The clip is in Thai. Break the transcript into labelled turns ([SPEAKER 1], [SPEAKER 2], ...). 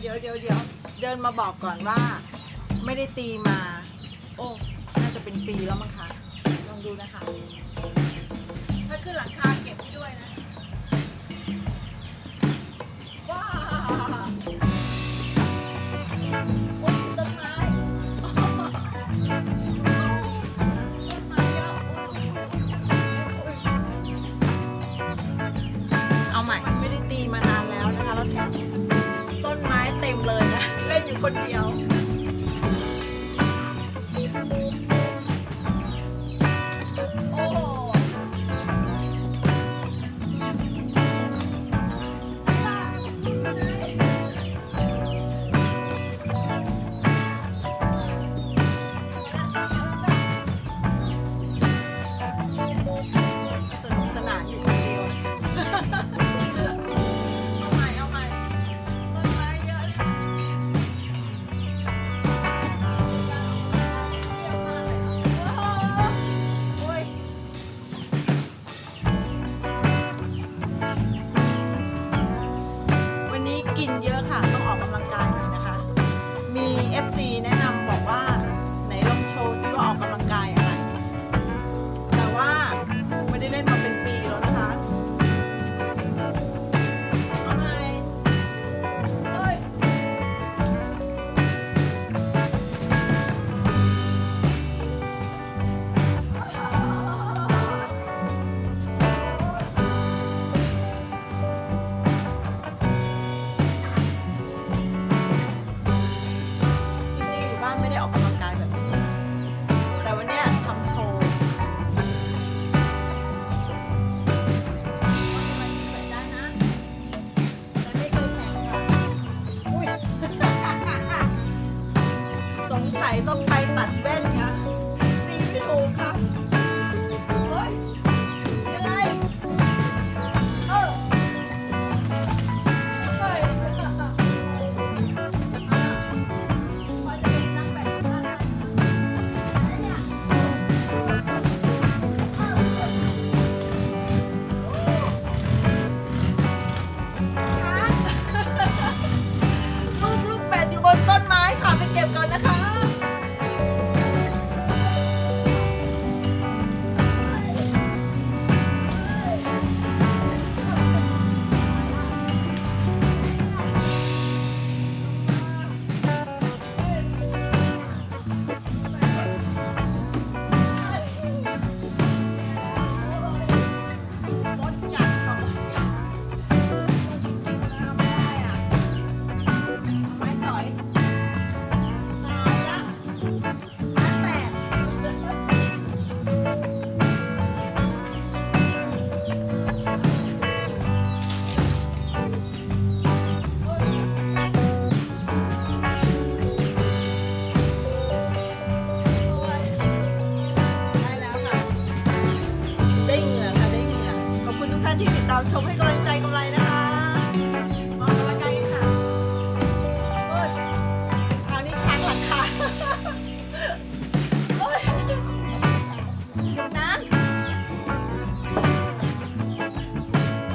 [SPEAKER 1] เดี๋ยวเดี๋ยวเดี๋ยวเดินมาบอกก่อนว่า ไม่ได้ตีมา โอ้ น่าจะเป็นปีแล้วมั้งคะ ลองดูนะคะ คนเดียว กินเยอะค่ะ ต้องออกกำลังกายหน่อยนะคะ มี FC แนะนำบอกว่าไหนลองโชว์ซิว่าออกกำลัง งสัยต้องไปตัดแว่นค่ะตีไม่ถูกค่ะ ก็บก่อนนะคะ